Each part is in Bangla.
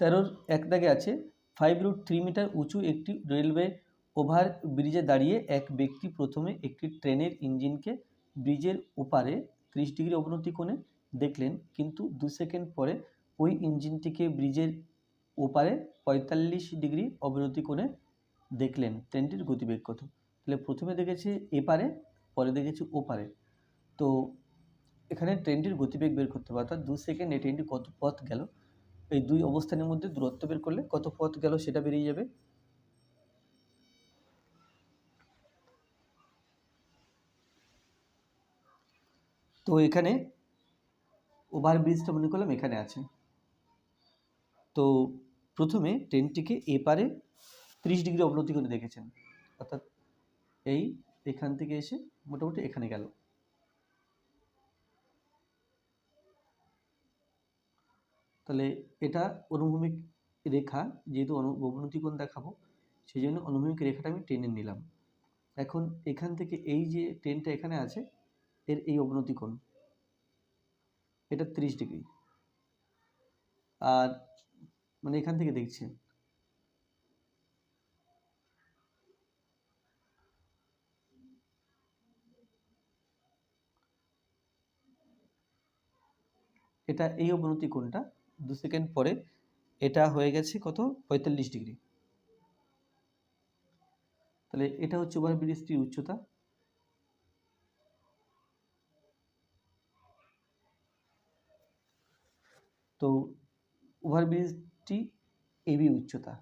তেরোর এক দাগে আছে। ফাইভ রুট থ্রি মিটার উঁচু একটি রেলওয়ে ওভার ব্রিজে দাঁড়িয়ে এক ব্যক্তি প্রথমে একটি ট্রেনের ইঞ্জিনকে ব্রিজের ওপারে ত্রিশ ডিগ্রি অবনতি কোণে দেখলেন, কিন্তু দু সেকেন্ড পরে ওই ইঞ্জিনটিকে ব্রিজের ওপারে পঁয়তাল্লিশ ডিগ্রি অবনতি কোণে দেখলেন, ট্রেনটির গতিবেগ কত? তাহলে প্রথমে দেখেছে এপারে, পরে দেখেছে ওপারে। তো এখানে ট্রেনটির গতিবেগ বের করতে হবে, অর্থাৎ দু সেকেন্ডে ট্রেনটি কত পথ গেল? এই দুই অবস্থানের মধ্যে দূরত্ব বের করলে কত পথ গেল সেটা বেরিয়ে যাবে। তো এখানে ওভার ব্রিজটা মনে করলাম এখানে আছে। তো প্রথমে ট্রেনটিকে এপারে ত্রিশ ডিগ্রি অবনতি করে দেখেছেন। অর্থাৎ এই এখান থেকে এসে মোটামুটি এখানে গেল। তাহলে এটা অনুভূমিক রেখা যেহেতু অনু কোণ দেখাবো সেই জন্য অনুভূমিক রেখাটা আমি টেনে নিলাম। এখন এখান থেকে এই যে ট্রেনটা এখানে আছে, এর এই অবনতি কোণ এটা ত্রিশ ডিগ্রি। আর মানে এখান থেকে দেখছেন এটা এই অবনতি কোণটা দু সেকেন্ড পরে এটা হয়ে গেছে কত? পঁয়তাল্লিশ ডিগ্রি। তাহলে এটা হচ্ছে ওভার ব্রিজটির উচ্চতা। তো ওভারব্রিজটি এবি উচ্চতা।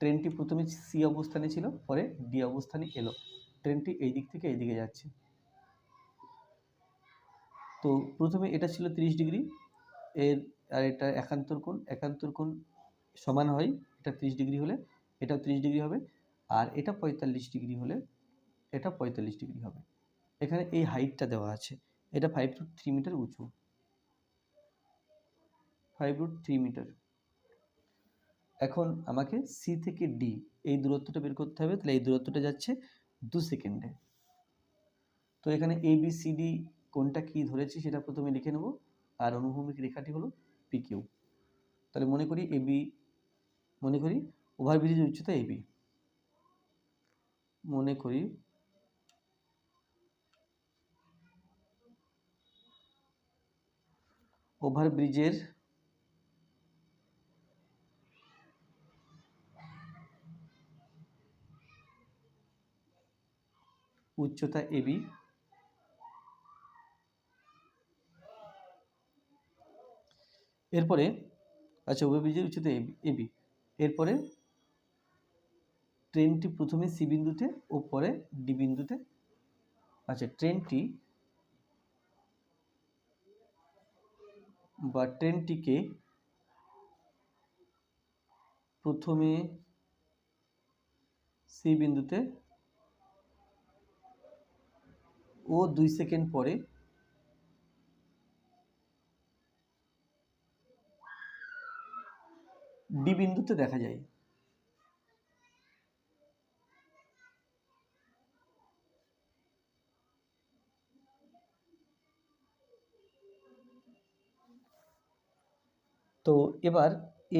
ট্রেনটি প্রথমে সি অবস্থানে ছিল, পরে ডি অবস্থানে এলো। ট্রেনটি এই দিক থেকে এই দিকে যাচ্ছে। তো প্রথমে এটা ছিল তিরিশ ডিগ্রি এর আর এটা একান্তর কোণ একান্তর কোণ সমান হয়, এটা তিরিশ ডিগ্রি হলে এটা তিরিশ ডিগ্রি হবে, আর এটা পঁয়তাল্লিশ ডিগ্রি হলে, এটা পঁয়তাল্লিশ ডিগ্রি হবে। এখানে এই হাইটটা দেওয়া আছে, এটা ফাইভ টু থ্রি মিটার উঁচু। ফাইভ রুট থ্রি মিটার এখন আমাকে সি থেকে ডি এই দূরত্বটা বের করতে হবে, তাহলে এই দূরত্বটা যাচ্ছে দু সেকেন্ডে। তো এখানে এ বি সি ডি কোনটা কি ধরেছি সেটা প্রথমে লিখে নেব। আর অনুভূমিক রেখাটি হলো পি কিউ তাহলে মনে করি এ বি মনে করি ওভারব্রিজের উচ্চতা এ বি মনে করি ওভারব্রিজের উচ্চতা এবি এরপরে আচ্ছা ওভারব্রিজের উচ্চতা এবি এরপরে ট্রেনটি প্রথমে সি বিন্দুতে ও পরে ডি বিন্দুতে। আচ্ছা ট্রেনটি বা ট্রেনটিকে প্রথমে সি বিন্দুতে ও দুই সেকেন্ড পরে ডি বিন্দুতে দেখা যায়। তো এবার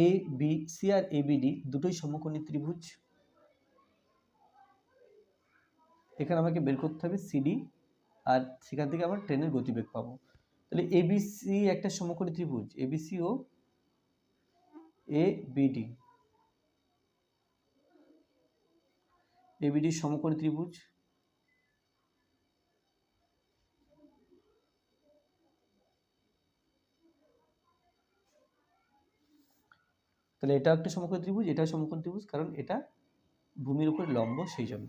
এ বি সি আর এ বি ডি দুটোই সমকোণী ত্রিভুজ। এখানে আমাকে বের করতে হবে সিডি আর সেখান থেকে আমার ট্রেনের গতিবেগ পাবো। তাহলে এবিসি একটা সমকোণী ত্রিভুজ। এবিসি ও এ বিডি এবিডি সমকোণী ত্রিভুজ। তাহলে এটা একটা সমকোণী ত্রিভুজ, এটাও সমকোণী ত্রিভুজ, কারণ এটা ভূমির উপর লম্ব সেই জন্য।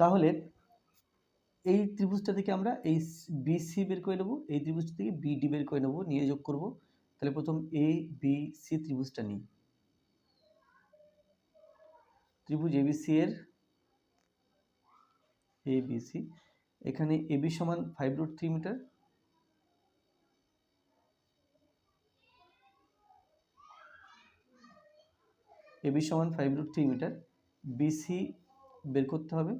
তাহলে এই ত্রিভুজটা থেকে আমরা এই বিসি বের করে নেব, এই ত্রিভুজটা থেকে বিডি বের করে নেব, নিয়ে যোগ করব। তাহলে প্রথম এ বি সি ত্রিভুজটা নিই। ত্রিভুজ এবিসি এর এ বি সি এখানে এবি সমান five root three metre AB সমান five root three metre BC বের করতে হবে।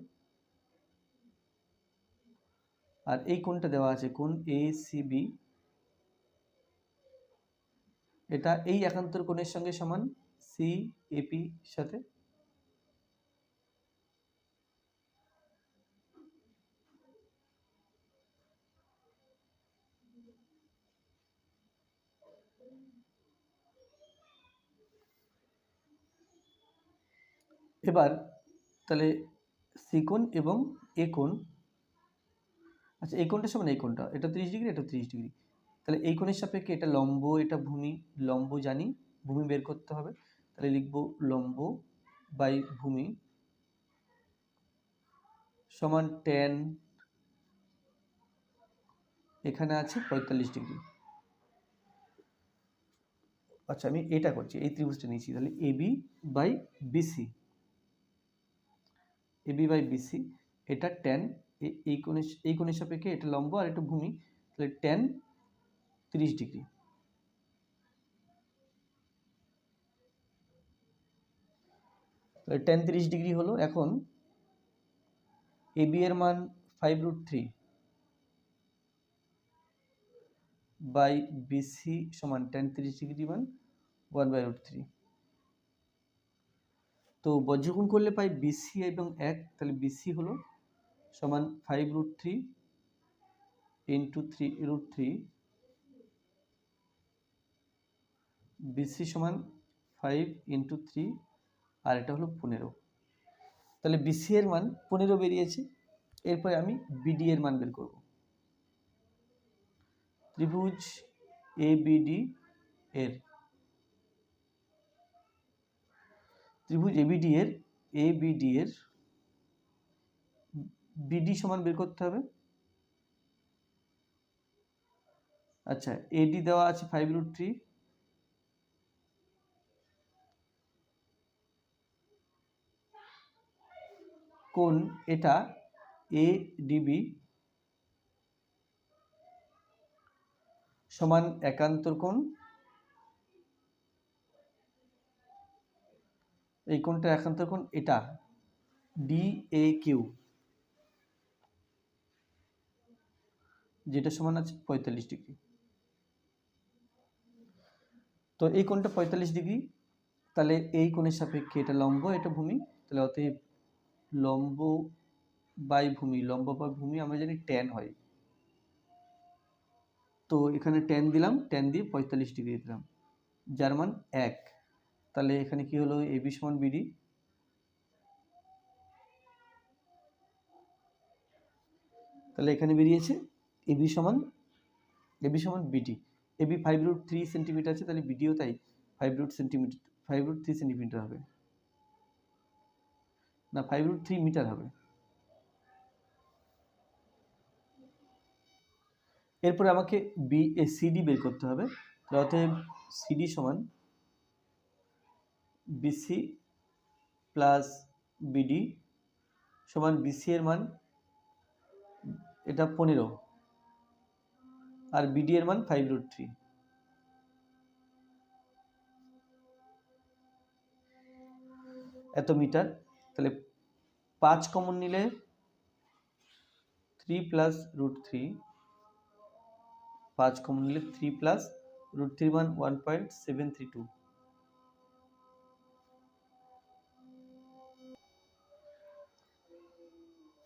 আর এই কোণটা দেওয়া আছে কোণ এ সি বি এটা এই একান্তর কোণের সঙ্গে সমান সি এপি সাথে। এবার তাহলে সি কোণ এবং এ কোণ। আচ্ছা এই কোণটা সমান এই কোণটা। এটা তিরিশ ডিগ্রি, এটা তিরিশ ডিগ্রি। তাহলে এই কোণের সাপেক্ষে এটা লম্ব, এটা ভূমি, লম্ব জানি, ভূমি বের করতে হবে। তাহলে লিখব লম্ব বাই ভূমি সমান টেন এখানে আছে পঁয়তাল্লিশ ডিগ্রি। আচ্ছা আমি এটা করছি, এই ত্রিভুজটা নিয়েছি। তাহলে AB by BC AB by BC এটা টেন এই কোণের এই কোণের সাপেক্ষে এটা লম্ব আর এটা ভূমি। তাহলে টেন তিরিশ ডিগ্রি। টেন তিরিশ ডিগ্রি হলো এখন এবি এর মান five root three by BC সমান টেন তিরিশ ডিগ্রি মান ওয়ান বাই রুট থ্রি তো বজ্রগুণ করলে পাই বিসি এবং এক, তাহলে বিসি হলো সমান five root three into three root three BC সমান ফাইভ ইন্টু থ্রি আর এটা হলো পনেরো। তাহলে বিসি এর মান পনেরো বেরিয়েছে, এরপরে আমি বিডি এর মান বের করব। ত্রিভুজ এ বিডি এর। ত্রিভুজ এ এবিডি এর এ বিডি এর। বিডি সমান বের করতে হবে। আচ্ছা এডি দেওয়া আছে ফাইভ রুট থ্রি কোন এটা? এ ডিবি সমান একান্তর কোণ? এই কোণটা একান্তর কোণ? এটা। ডি এ কিউ যেটা সমান আছে পঁয়তাল্লিশ ডিগ্রি। তো এই কোণটা পঁয়তাল্লিশ ডিগ্রি, তাহলে এই কোণের সাপেক্ষে এটা লম্ব, এটা ভূমি, তাহলে অতএব লম্ব বাই ভূমি লম্ব বাই ভূমি আমরা জানি ট্যান হয়। তো এখানে ট্যান দিলাম ট্যান দিয়ে পঁয়তাল্লিশ ডিগ্রি দিলাম। যার মান এক। তাহলে এখানে কি হলো? এবি সমান বিডি তাহলে এখানে বেরিয়েছে এবি সমান এবি সমান BD AB five root three centimetre আছে, তাহলে বিডিও তাই five root centimetre five root three centimetre হবে। না ফাইভ রুট থ্রি মিটার হবে। এরপরে আমাকে বি এ সিডি বের করতে হবে। অতএব সিডি সমান বিসি প্লাস বিডি সমান বিসি এর মান এটা পনেরো আর বিডি এর মান ফাইভ রুট থ্রি এত মিটার তাহলে পাঁচ কমন নিলে থ্রি প্লাস রুট থ্রি পাঁচ কমন নিলে থ্রি প্লাস রুট থ্রি মান one point seven three two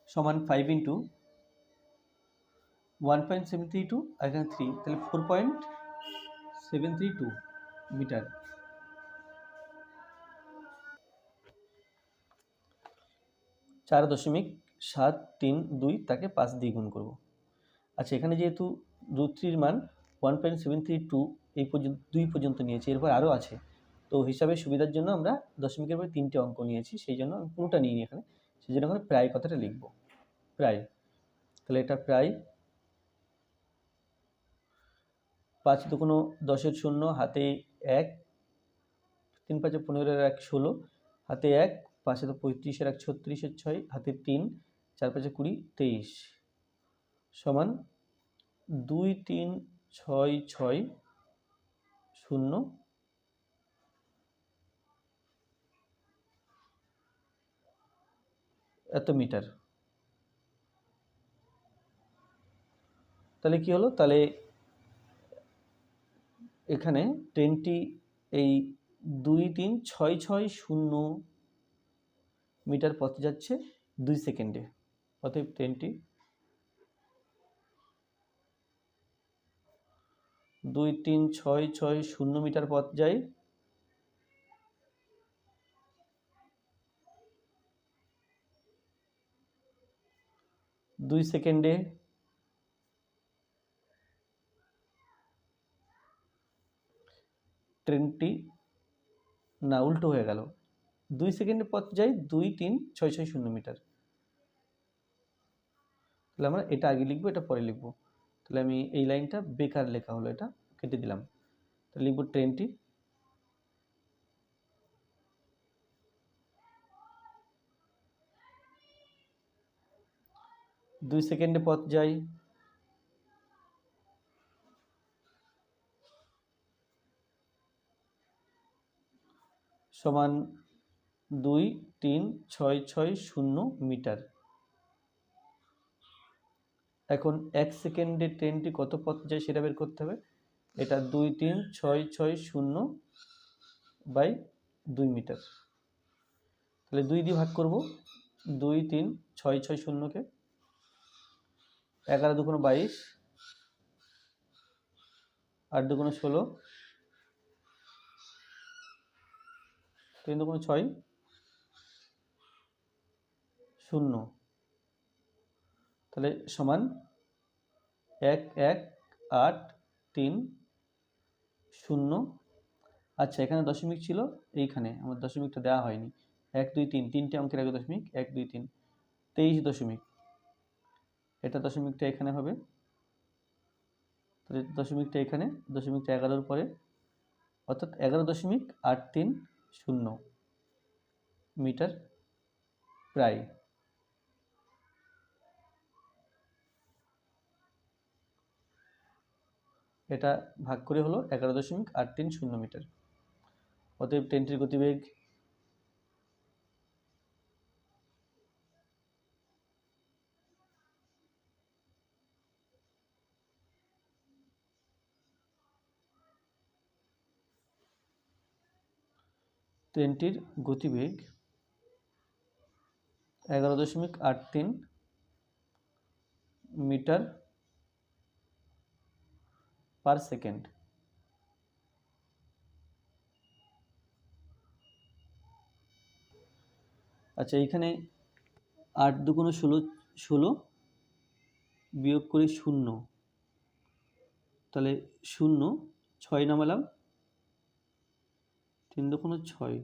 সমান five into one point seven three two আর এখানে থ্রি তাহলে four point seven three two metre. চার দশমিক সাত তিন দুই তাকে পাঁচ দিয়ে গুণ করব। আচ্ছা এখানে যেহেতু রুট থ্রির মান one point seven three two এই পর্যন্ত, দুই পর্যন্ত নিয়েছি, এরপর আরও আছে। তো হিসাবে সুবিধার জন্য আমরা দশমিকের পরে তিনটে অঙ্ক নিয়েছি, সেই জন্য আমি পুরোটা নিইনি এখানে। সেই জন্য এখানে প্রায় কথাটা লিখব। প্রায়। তাহলে এটা প্রায় পাঁচ দুগুনো দশের শূন্য, হাতে এক, তিন পাঁচে পনেরোর এক ষোলো, হাতে এক পাঁচে তো পঁয়ত্রিশের এক ছত্রিশের ছয় হাতে তিন চার পাঁচে কুড়ি, তেইশ। সমান দুই, তিন, ছয় ছয়, শূন্য। এত মিটার। তাহলে কি হলো? তাহলে এখানে ট্রেনটি এই দুই, তিন, ছয় ছয়, শূন্য মিটার পথে যাচ্ছে দুই সেকেন্ডে। অতএব ট্রেনটি দুই তিন ছয় ছয় শূন্য মিটার পথ যায়। দুই সেকেন্ডে ট্রেনটি না, উল্টো হয়ে গেল। দুই সেকেন্ডের পথ যাই, দুই, তিন, ছয় ছয়, শূন্য মিটার। তাহলে আমরা এটা আগে লিখব, এটা পরে লিখব। তাহলে আমি এই লাইনটা বেকার লেখা হলো, এটা কেটে দিলাম। তাহলে লিখব ট্রেনটি দুই সেকেন্ডে পথ যাই। সমান দুই তিন ছয় ছয় শূন্য মিটার। এখন এক সেকেন্ডে ট্রেনটি কত পথ যায় সেটা বের করতে হবে। এটা দুই তিন ছয় ছয় শূন্য বাই দুই মিটার। তাহলে দুই দিয়ে ভাগ করব। দুই তিন ছয় ছয় শূন্যকে। এগারো দুগুণ বাইশ। আট দুগুণ ষোলো। তিন দুগুণ ছয়। শূন্য। তাহলে সমান এক এক, আট, তিন, শূন্য। আচ্ছা এখানে দশমিক ছিল এইখানে, আমার দশমিকটা দেওয়া হয়নি। এক, দুই, তিন, তিনটে অঙ্কের আগে দশমিক, এক, দুই, তিন, তেইশ দশমিক। এটা দশমিকটা এখানে হবে। তাহলে দশমিকটা এখানে, দশমিকটা এগারোর পরে, অর্থাৎ এগারো দশমিক আট, তিন, শূন্য মিটার প্রায়। এটা ভাগ করে হলো এগারো দশমিক আট তিন শূন্য মিটার। অতএব ট্রেনটির গতিবেগ ট্রেনটির গতিবেগ এগারো দশমিক আট তিন মিটার পার সেকেন্ড আচ্ছা এইখানে আট দুগুণ ষোলো ষোলো বিয়োগ করে শূন্য। তাহলে শূন্য, ছয় নামালাম। তিন দুগুণ ছয়।